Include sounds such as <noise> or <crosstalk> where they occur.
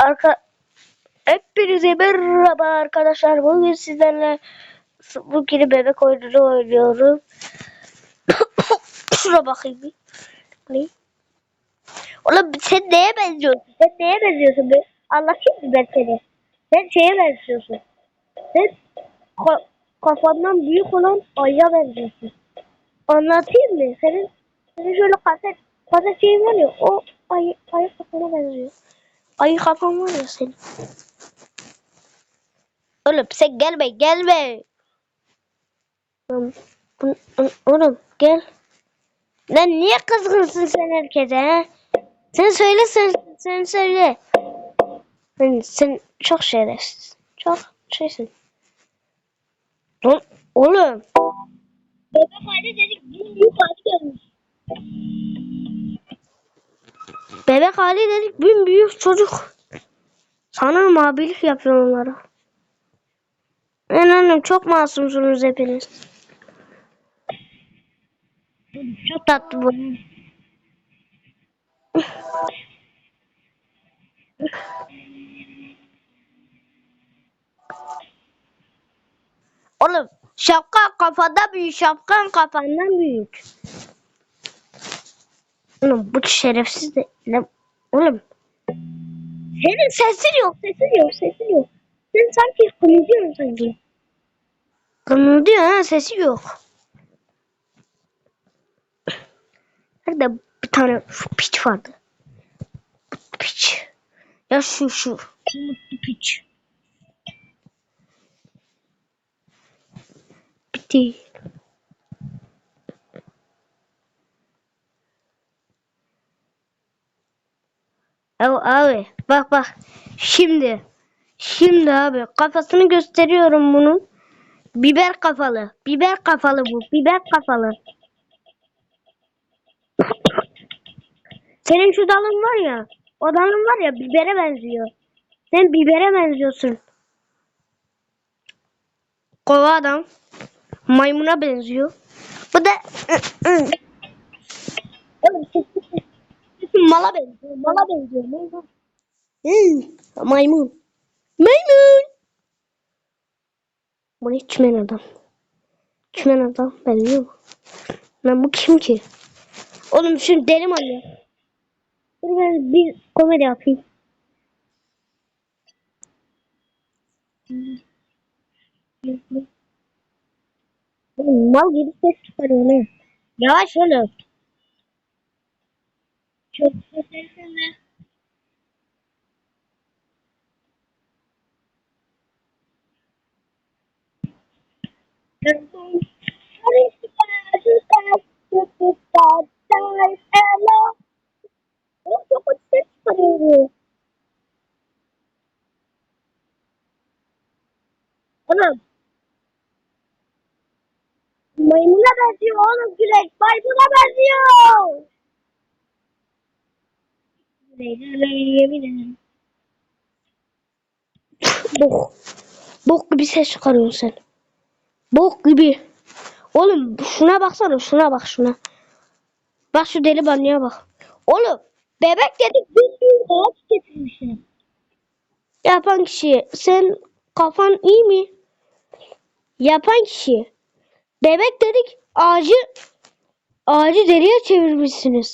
Arka Hepinize merhaba arkadaşlar. Bugün sizlerle bugün bebek oyununu oynuyorum. <coughs> Şuna bakayım bir. Ne? Oğlum sen neye benziyorsun? Sen neye benziyorsun be? Anlatayım mı ben seni? Sen şeye benziyorsun. Sen ka- kafandan büyük olan ayıya benziyorsun. Anlatayım mı? Senin, senin şöyle kaset, kaset şeyin var ya o ayı, ayı kafana benziyor. Ayı kafan var ya senin. Oğlum sen gelme gelme. Oğlum, gel. Lan niye kızgınsın sen herkese he? Sen söyle sen, sen söyle. Sen, sen çok şerefsiz. Çok şeysin. Lan oğlum. Bebek hali dedik bir büyük hali gelmiş. Bebek hali dedik bin büyük çocuk. Sanırım abilik yapıyor onlara. İnanın çok masumsunuz hepiniz. Çok tatlı bu. Oğlum şapka kafada büyük, şapkan kafandan büyük. Oğlum bu şerefsiz de ne? Oğlum senin sesin yok, sesin yok, sesin yok. Sen sanki kımıldıyorsun sanki. Kımıldıyor ha, sesi yok. Nerede bir tane şu piç vardı. Piç. Ya şu şu. Piç. Bitti. Abi, abi bak bak. Şimdi. Şimdi abi kafasını gösteriyorum bunun. Biber kafalı. Biber kafalı bu. Biber kafalı. Senin şu dalın var ya. O dalın var ya bibere benziyor. Sen bibere benziyorsun. Kova adam. Maymuna benziyor. Bu da mala benziyor. Mala benziyor. Maymun. Hı, maymun. Maymun. Bu ne çimen adam? Çimen adam benziyor mu? Lan bu kim ki? Oğlum şu deli manyak. Dur ben bir komedi yapayım. Mal gibi ses çıkarıyor ne? Yavaş oğlum. Çok seslersene. Oğlum çok kötü ses çıkarıyor. Oğlum. Maymuna benziyor oğlum Gülek. Maymuna benziyor. Bok. Bok gibi ses çıkarıyorsun sen. Bok gibi. Oğlum şuna baksana şuna bak şuna. Bak şu deli banyoya bak. Oğlum bebek dedik bir getirmişler. Yapan kişi sen kafan iyi mi? Yapan kişi. Bebek dedik ağacı ağacı deliye çevirmişsiniz.